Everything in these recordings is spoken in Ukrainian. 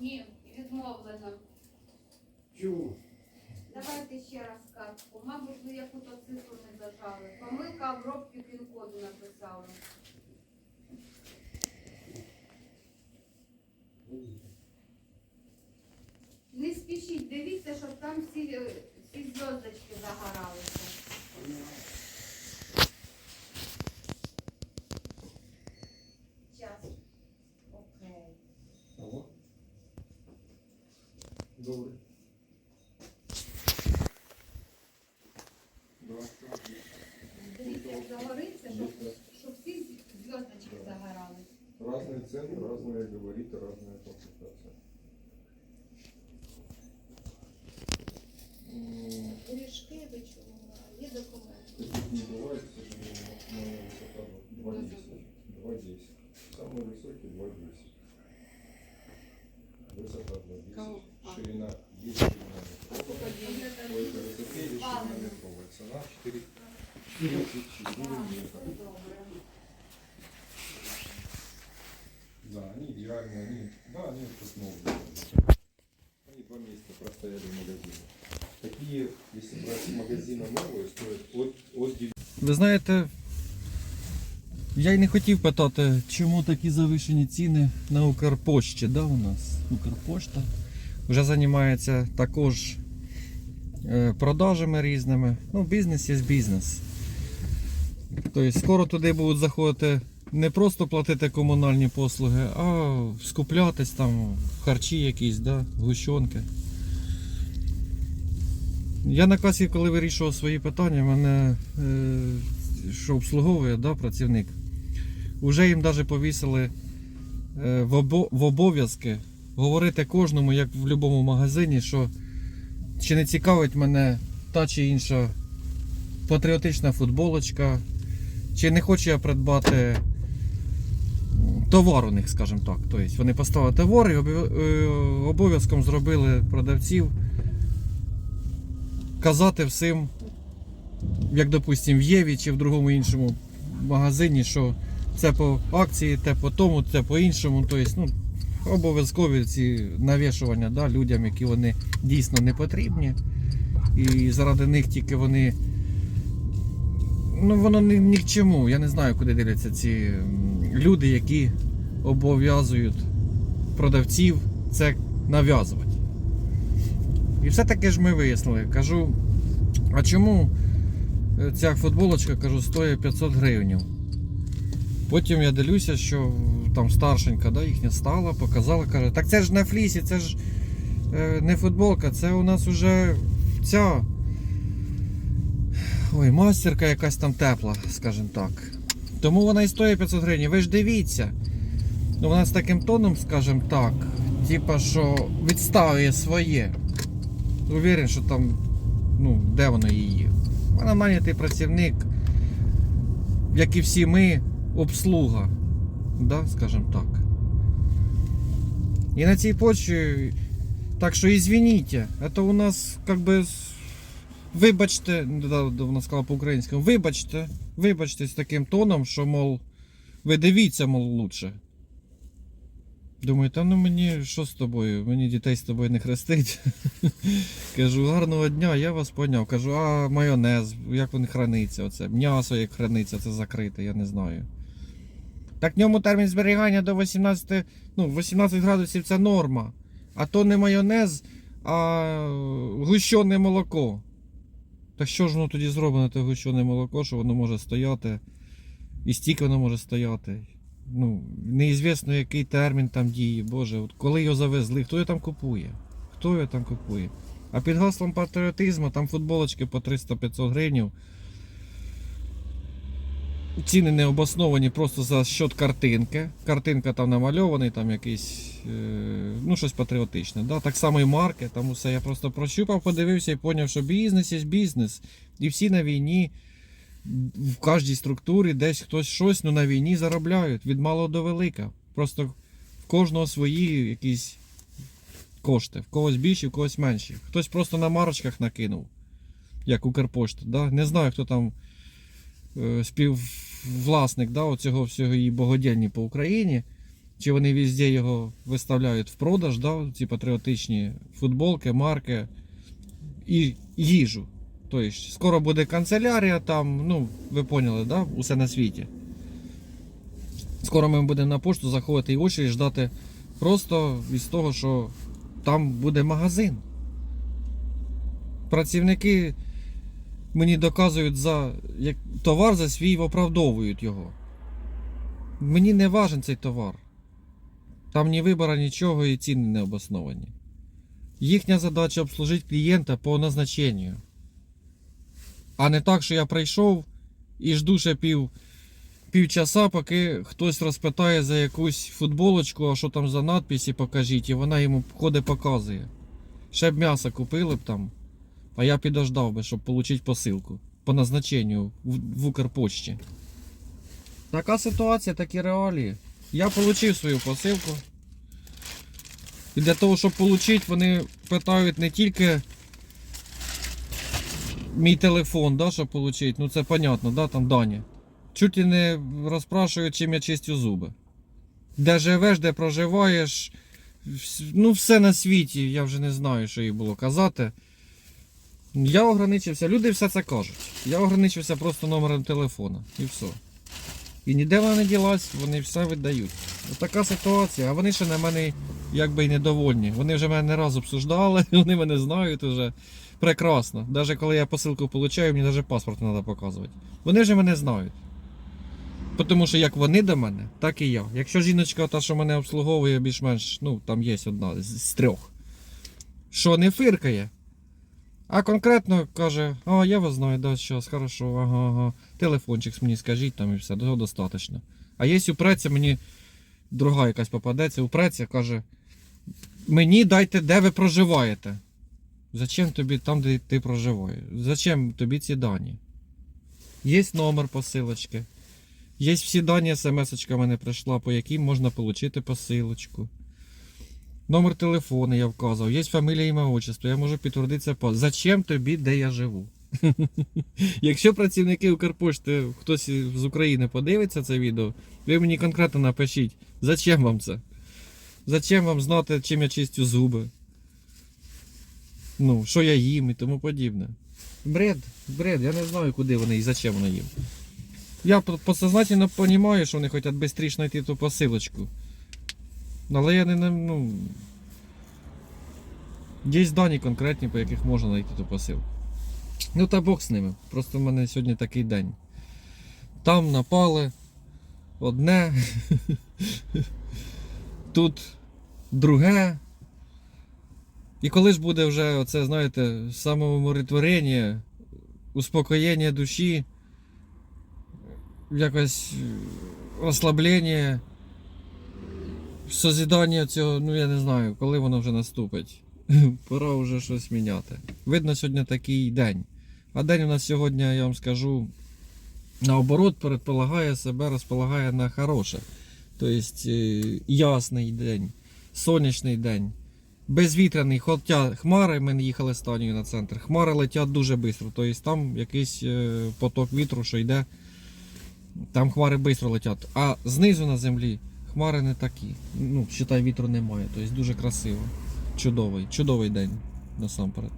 Ні, відмовлено. Чому? Давайте ще раз картку. Мабуть, ви яку-то цифру не зажали. Помилка обробки пін-коду написали. Не спішіть, дивіться, щоб там всі, всі зв'язочки загоралися. акцент разное говорит, разная консультация. Гришкевичу є документи. Таких не бывает, к сожалению, моя высота 2,10. 2,10. Самый высокий 2,10. Высота 2,10. А. Ширина 10 километров. А сколько высоты или ширина. Цена 4 а. метра. Да, они идеальные, они, да, они тут новые. Они два месяца простояли в магазине. Такие, если брать с магазина новые, стоят от, от 9 Ви знаєте, я й не хотів питати, чому такі завишені ціни на Укрпошті, да, у нас Укрпошта вже займається також е, продажами різними. Ну, бізнес є бізнес. Тобто скоро туди будуть заходити не просто платити комунальні послуги, а скуплятись там харчі якісь, да, гущонки. Я на касі, коли вирішував свої питання, мене е, що обслуговує да, працівник, вже їм навіть повісили е, в, обо, в обов'язки говорити кожному, як в будь-якому магазині, що чи не цікавить мене та чи інша патріотична футболочка, чи не хочу я придбати товар у них, скажімо так. Тобто вони поставили товар і е, обов'язком зробили продавців казати всім, як допустим, в Єві чи в другому іншому магазині, що це по акції, те по тому, це по іншому. Тобто, ну, обов'язкові ці навішування да, людям, які вони дійсно не потрібні. І заради них тільки вони. Ну, воно ні, ні к чому. Я не знаю, куди дивляться ці люди, які обов'язують продавців це нав'язувати. І все-таки ж ми вияснили. Кажу, а чому е, ця футболочка кажу, стоїть 500 гривень? Потім я дивлюся, що там старшенька да, їхня стала, показала, каже, так це ж на флісі, це ж е, не футболка, це у нас уже ця. Ой, мастерка якась там тепла, скажімо так. Тому вона і стоїть 500 гривень. Ви ж дивіться. Ну, вона з таким тоном, скажімо так, типа, що відставує своє. Уверен, що там, ну, де воно її. Вона нанятий працівник, як і всі ми, обслуга. Да, скажімо так. І на цій почві, так що извините, это у нас как бы вибачте, вона сказала по-українському, вибачте, вибачте з таким тоном, що, мол, ви дивіться, мол, лучше. Думаю, та ну мені що з тобою? Мені дітей з тобою не хрестить. Кажу, гарного дня, я вас поняв. Кажу, а майонез, як він храниться? Оце? М'ясо як храниться, це закрите, я не знаю. Так в ньому термін зберігання до 18, ну, 18 градусів це норма. А то не майонез, а гущене молоко. Так що ж воно тоді зроблено, те гущене молоко, що воно може стояти, і стільки воно може стояти. Ну, неізвісно, який термін там діє, Боже, от коли його завезли, хто його там купує? Хто його там купує? А під гаслом патріотизму там футболочки по 300-500 гривень. Ціни не обосновані просто за счет картинки. Картинка там намальований, там якийсь, е, ну щось патріотичне. Да? Так само і марки, там усе. Я просто прощупав, подивився і зрозумів, що бізнес є бізнес. І всі на війні, в кожній структурі десь хтось щось ну, на війні заробляють від малого до велика. Просто в кожного свої якісь кошти. В когось більші, в когось менші. Хтось просто на марочках накинув, як Укрпошта. Да? Не знаю, хто там е, співвласник да, оцього всього її богодянні по Україні. чи вони везде його виставляють в продаж, да, ці патріотичні футболки, марки і їжу. Тобто, скоро буде канцелярія, там, ну, ви поняли, да? усе на світі. Скоро ми будемо на пошту заходити і очі ждати просто із того, що там буде магазин. Працівники мені доказують за як, товар за свій оправдовують його. Мені не важен цей товар. Там ні вибора, нічого і ціни не обосновані. Їхня задача обслужити клієнта по назначенню. А не так, що я прийшов і жду ще пів, півчаса, поки хтось розпитає за якусь футболочку, а що там за надписі покажіть, і вона йому ходить показує. Ще б м'ясо купили б там, а я підождав би, щоб отримати посилку по назначенню в, в Укрпочті. Така ситуація, такі реалії. Я отримав свою посилку. І для того, щоб отримати, вони питають не тільки мій телефон, да, щоб отримати. Ну це понятно, да, там дані. Чуть і не розпрашують, чим я чистю зуби. Де живеш, де проживаєш. Ну, все на світі, я вже не знаю, що їй було казати. Я ограничився, люди все це кажуть. Я ограничився просто номером телефона і все. І ніде вона не ділась, вони все віддають. Така ситуація, а вони ще на мене якби й недовольні. Вони вже мене не раз обсуждали, вони мене знають вже прекрасно. Навіть коли я посилку получаю, мені навіть паспорт треба показувати. Вони вже мене знають. Тому що як вони до мене, так і я. Якщо жіночка, та, що мене обслуговує більш-менш, ну там є одна з трьох, що не фиркає, а конкретно каже, а я вас знаю, да, зараз, хорошо, ага, ага. Телефончик мені скажіть там і все, того достатньо. А є упреться, мені друга якась попадеться, упреться, каже, мені дайте, де ви проживаєте. Зачем тобі там, де ти проживаєш? Зачем тобі ці дані? Є номер посилочки. Є всі дані, смс-очка мене прийшла, по яким можна отримати посилочку. Номер телефону я вказав, є фамілія, ім'я, отчество, я можу підтвердитися по. Зачем тобі, де я живу? Якщо працівники Укрпошти, хтось з України подивиться це відео, ви мені конкретно напишіть, зачем вам це? Зачем вам знати, чим я чистю зуби? Ну, що я їм і тому подібне. Бред, бред, я не знаю, куди вони і зачем вони їм. Я по- подсознательно розумію, що вони хочуть швидше знайти ту посилочку. Але я не ну. Є дані конкретні, по яких можна знайти ту посилку. Ну та Бог з ними. Просто в мене сьогодні такий день. Там напали одне. Тут друге. І коли ж буде вже оце, знаєте, самоумиротворення, успокоєння душі, якось е, ослаблення, созідання цього, ну я не знаю, коли воно вже наступить. Пора вже щось міняти. Видно, сьогодні такий день. А день у нас сьогодні, я вам скажу, наоборот, предполагає себе, розполагає на хороше. Тобто е, ясний день, сонячний день, безвітряний, хоча хмари, ми не їхали з Танею на центр, хмари летять дуже швидко. Тобто там якийсь е, поток вітру, що йде, там хмари швидко летять. А знизу на землі хмари не такі. Ну, считай, вітру немає. Тобто дуже красиво. Чудовий, чудовий день насамперед.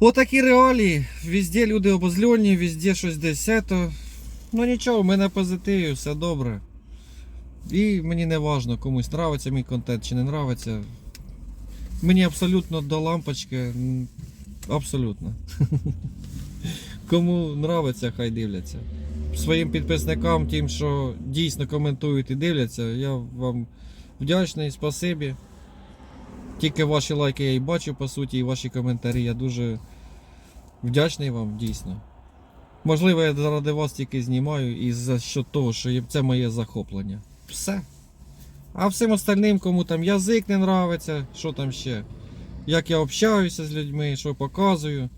Отакі реалії. Везде люди обозльоні, везде щось десь ето. Ну нічого, ми на позитиві, все добре. І мені не важно, комусь нравиться мій контент чи не нравиться. Мені абсолютно до лампочки. Абсолютно. Кому нравиться, хай дивляться. Своїм підписникам, тим, що дійсно коментують і дивляться, я вам вдячний, спасибі. Тільки ваші лайки я і бачу, по суті, і ваші коментарі. Я дуже вдячний вам, дійсно. Можливо, я заради вас тільки знімаю і за що того, що це моє захоплення. Все. А всім остальним, кому там язик не нравиться, що там ще. Як я общаюся з людьми, що показую.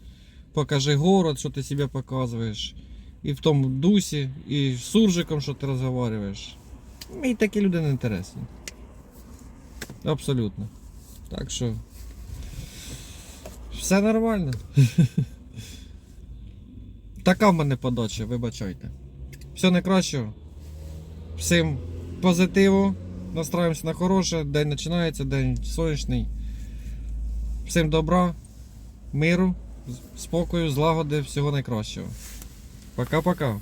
Покажи город, що ти себе показуєш. І в тому дусі, і з суржиком, що ти розговорюєш. Мені такі люди не інтересні. Абсолютно. Так що. Все нормально. Така в мене подача, вибачайте. Все найкращого. Всім позитиву, настраємося на хороше, день починається, день сонячний. Всім добра, миру, спокою, злагоди, всього найкращого. Пока-пока.